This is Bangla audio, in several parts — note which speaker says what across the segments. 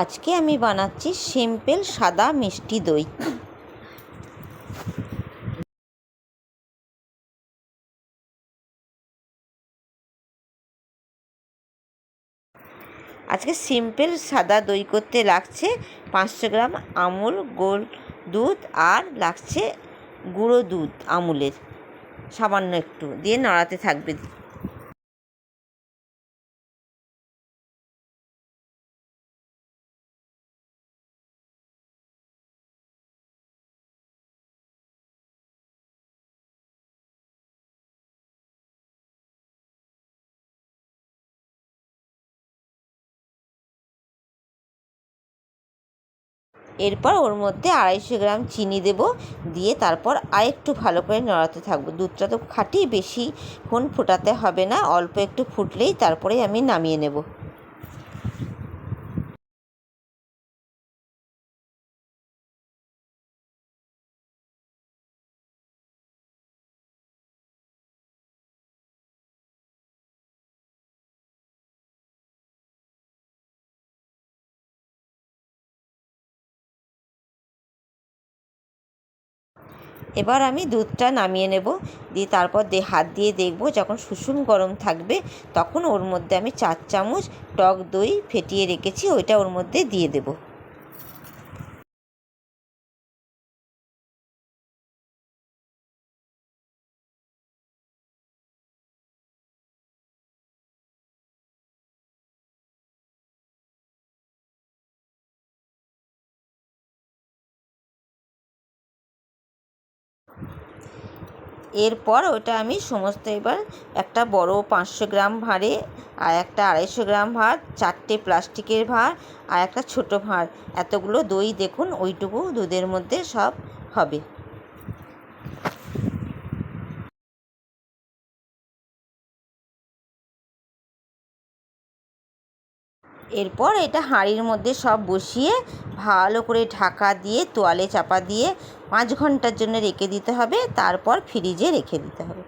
Speaker 1: আজকে আমি বানাচ্ছি সিম্পল সাদা মিষ্টি দই। আজকে সিম্পল সাদা দই করতে লাগছে পাঁচশো গ্রাম আমুল, গোল দুধ আর লাগছে গুঁড়ো দুধ আমুলের। সামান্য একটু, দিয়ে নাড়াতে থাকবে। এরপর ওর মধ্যে আড়াইশো গ্রাম চিনি দেব, দিয়ে তারপর আরেকটু ভালো করে নড়াতে থাকব। দুধটা তো খাঁটি, বেশিক্ষণ ফোটাতে হবে না, অল্প একটু ফুটলেই তারপরে আমি নামিয়ে নেব। এবার আমি দুধটা নামিয়ে নেব। দিয়ে তারপর দিয়ে হাত দিয়ে দেখব যখন সুষুম গরম থাকবে, তখন ওর মধ্যে আমি চার চামচ টক দই ফেটিয়ে রেখেছি, ওইটা ওর মধ্যে দিয়ে দেবো। এরপর ওটা আমি সমস্ত এবার একটা বড় পাঁচশো গ্রাম ভাঁড়ে, আর একটা আড়াইশো গ্রাম ভাঁড়, চারটে প্লাস্টিকের ভাঁড়, আর একটা ছোটো ভাঁড়। এতগুলো দই দেখুন, ওইটুকু দুধের মধ্যে সব হবে। এরপর এটা হাঁড়ির মধ্যে সব বসিয়ে ভালো করে ঢাকা দিয়ে, তোয়ালে চাপা দিয়ে পাঁচ ঘণ্টার জন্য রেখে দিতে হবে তারপর ফ্রিজে রেখে দিতে হবে।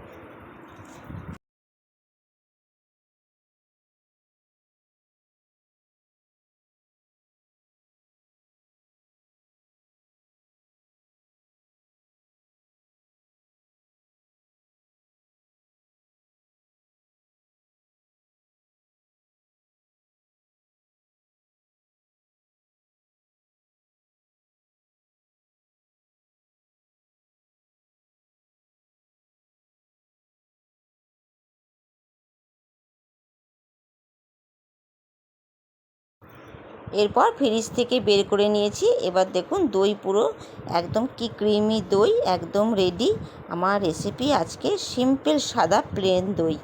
Speaker 1: এরপর ফ্রিজ থেকে বের করে নিয়েছি। এবার দেখুন দই পুরো একদম কি ক্রিমি দই, একদম রেডি আমার রেসিপি আজকে সিম্পল সাদা প্লেন দই।